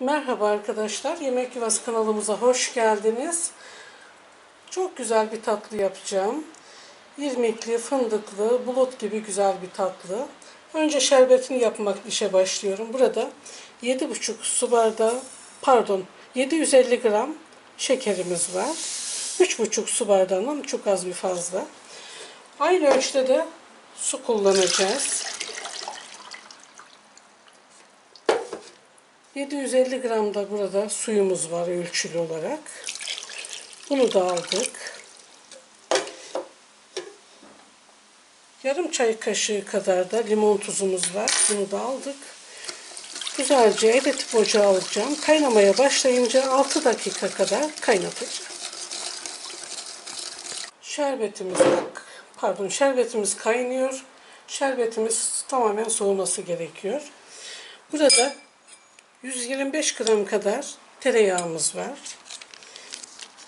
Merhaba arkadaşlar, Yemek Yuvası kanalımıza hoş geldiniz. Çok güzel bir tatlı yapacağım. İrmikli, fındıklı, bulut gibi güzel bir tatlı. Önce şerbetini yapmak işe başlıyorum. Burada 7,5 su bardağı, pardon 750 gram şekerimiz var. 3,5 su bardağından çok az bir fazla. Aynı ölçüde de su kullanacağız. 750 gram da burada suyumuz var ölçülü olarak. Bunu da aldık. Yarım çay kaşığı kadar da limon tuzumuz var. Bunu da aldık. Güzelce eritip ocağa alacağım. Kaynamaya başlayınca 6 dakika kadar kaynatacağım. Şerbetimiz pardon şerbetimiz kaynıyor. Şerbetimiz tamamen soğuması gerekiyor. Burada 125 gram kadar tereyağımız var.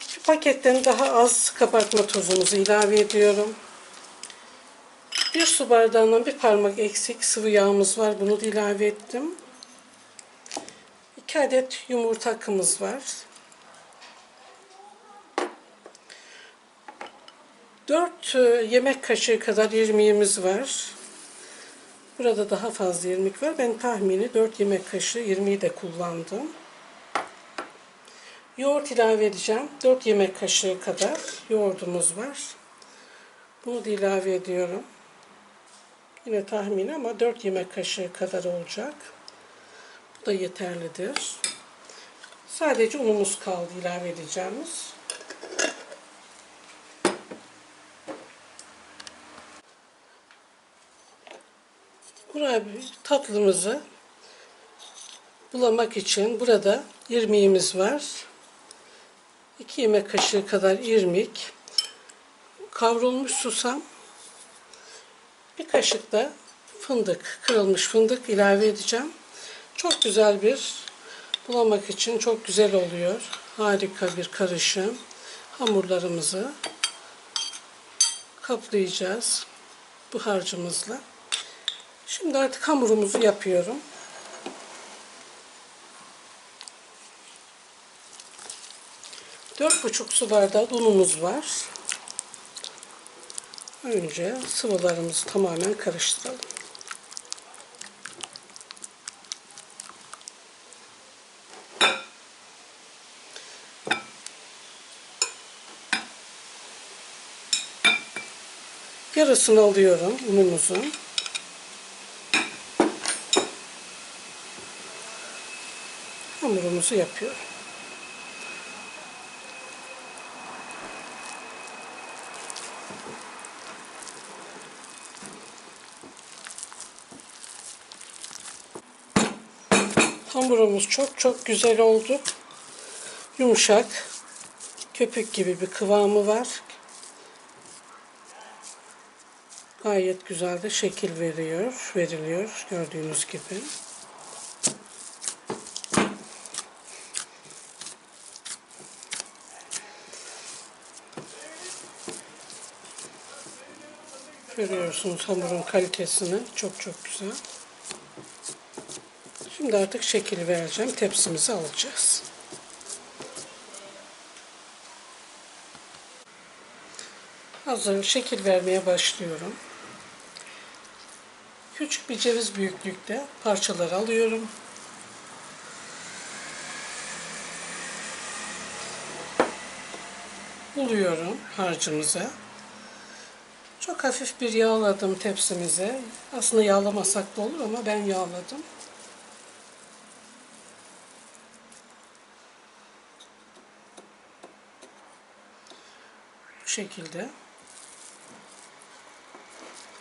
Şu paketten daha az kabartma tozumuzu ilave ediyorum. Bir su bardağından bir parmak eksik sıvı yağımız var. Bunu da ilave ettim. 2 adet yumurta akımız var. 4 yemek kaşığı kadar irmiğimiz var. Burada daha fazla irmik var. Ben tahmini 4 yemek kaşığı irmiği de kullandım. Yoğurt ilave edeceğim. 4 yemek kaşığı kadar yoğurdumuz var. Bunu da ilave ediyorum. Yine tahmini ama 4 yemek kaşığı kadar olacak. Bu da yeterlidir. Sadece unumuz kaldı ilave edeceğimiz. Buraya tatlımızı bulamak için burada irmiğimiz var. 2 yemek kaşığı kadar irmik, kavrulmuş susam, bir kaşık da fındık, kırılmış fındık ilave edeceğim. Çok güzel bir bulamak için çok güzel oluyor. Harika bir karışım. Hamurlarımızı kaplayacağız bu harcımızla. Şimdi artık hamurumuzu yapıyorum. Dört buçuk su bardağı unumuz var. Önce sıvılarımızı tamamen karıştıralım. Yarısını alıyorum unumuzun. Hamurumuzu yapıyorum. Hamurumuz çok çok güzel oldu. Yumuşak, köpük gibi bir kıvamı var. Gayet güzel de şekil veriyor, veriliyor gördüğünüz gibi. Görüyorsunuz hamurun kalitesini. Çok çok güzel. Şimdi artık şekil vereceğim. Tepsimizi alacağız. Hazır şekil vermeye başlıyorum. Küçük bir ceviz büyüklükte parçalar alıyorum. Buluyorum harcımıza. Çok hafif bir yağladım tepsimize. Aslında yağlamasak da olur ama ben yağladım. Bu şekilde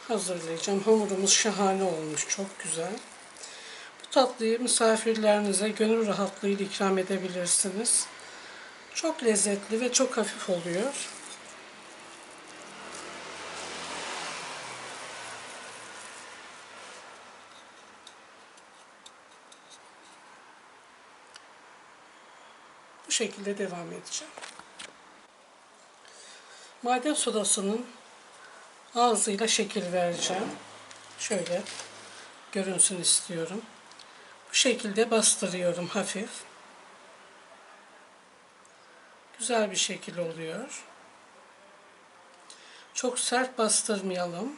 hazırlayacağım. Hamurumuz şahane olmuş. Çok güzel. Bu tatlıyı misafirlerinize gönül rahatlığıyla ikram edebilirsiniz. Çok lezzetli ve çok hafif oluyor. Bu şekilde devam edeceğim. Maden sodasının ağzıyla şekil vereceğim. Şöyle görünsün istiyorum. Bu şekilde bastırıyorum hafif. Güzel bir şekil oluyor. Çok sert bastırmayalım.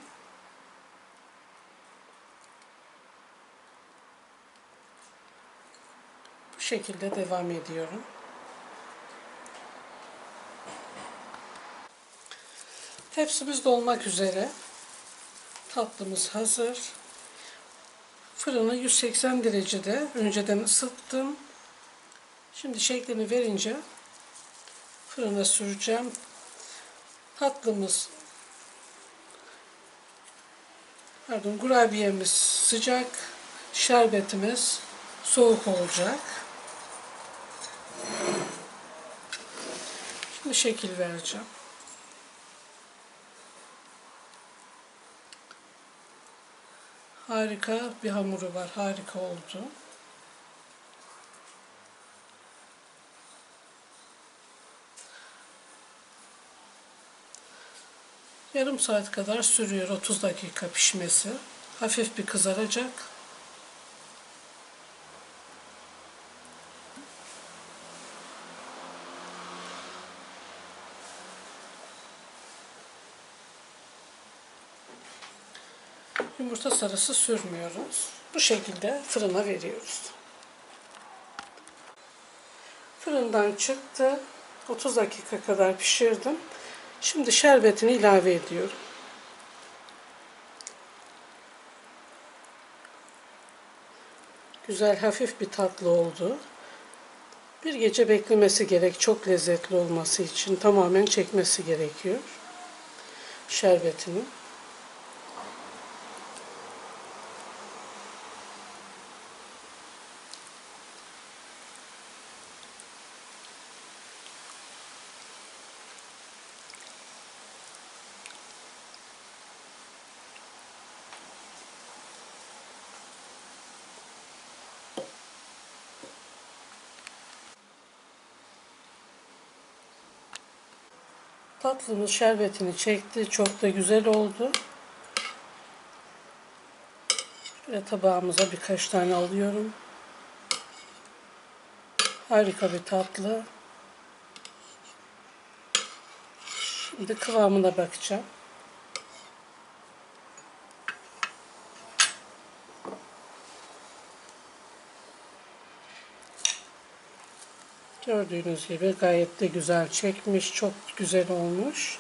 Bu şekilde devam ediyorum. Tepsimiz dolmak üzere. Tatlımız hazır. Fırını 180 derecede önceden ısıttım. Şimdi şeklini verince fırına süreceğim. Tatlımız pardon kurabiyemiz sıcak. Şerbetimiz soğuk olacak. Şimdi şekil vereceğim. Harika bir hamuru var. Harika oldu. Yarım saat kadar sürüyor 30 dakika pişmesi. Hafif bir kızaracak. Yumurta sarısı sürmüyoruz. Bu şekilde fırına veriyoruz. Fırından çıktı. 30 dakika kadar pişirdim. Şimdi şerbetini ilave ediyorum. Güzel hafif bir tatlı oldu. Bir gece beklemesi gerek çok lezzetli olması için tamamen çekmesi gerekiyor şerbetini. Tatlımız şerbetini çekti. Çok da güzel oldu. Şöyle tabağımıza birkaç tane alıyorum. Harika bir tatlı. Şimdi kıvamına bakacağım. Gördüğünüz gibi gayet de güzel çekmiş. Çok güzel olmuş.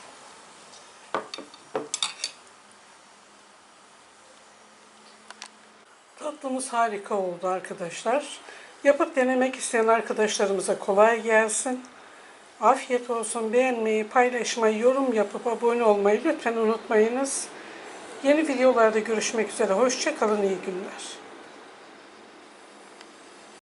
Tatlımız harika oldu arkadaşlar. Yapıp denemek isteyen arkadaşlarımıza kolay gelsin. Afiyet olsun. Beğenmeyi, paylaşmayı, yorum yapıp abone olmayı lütfen unutmayınız. Yeni videolarda görüşmek üzere. Hoşçakalın. iyi günler.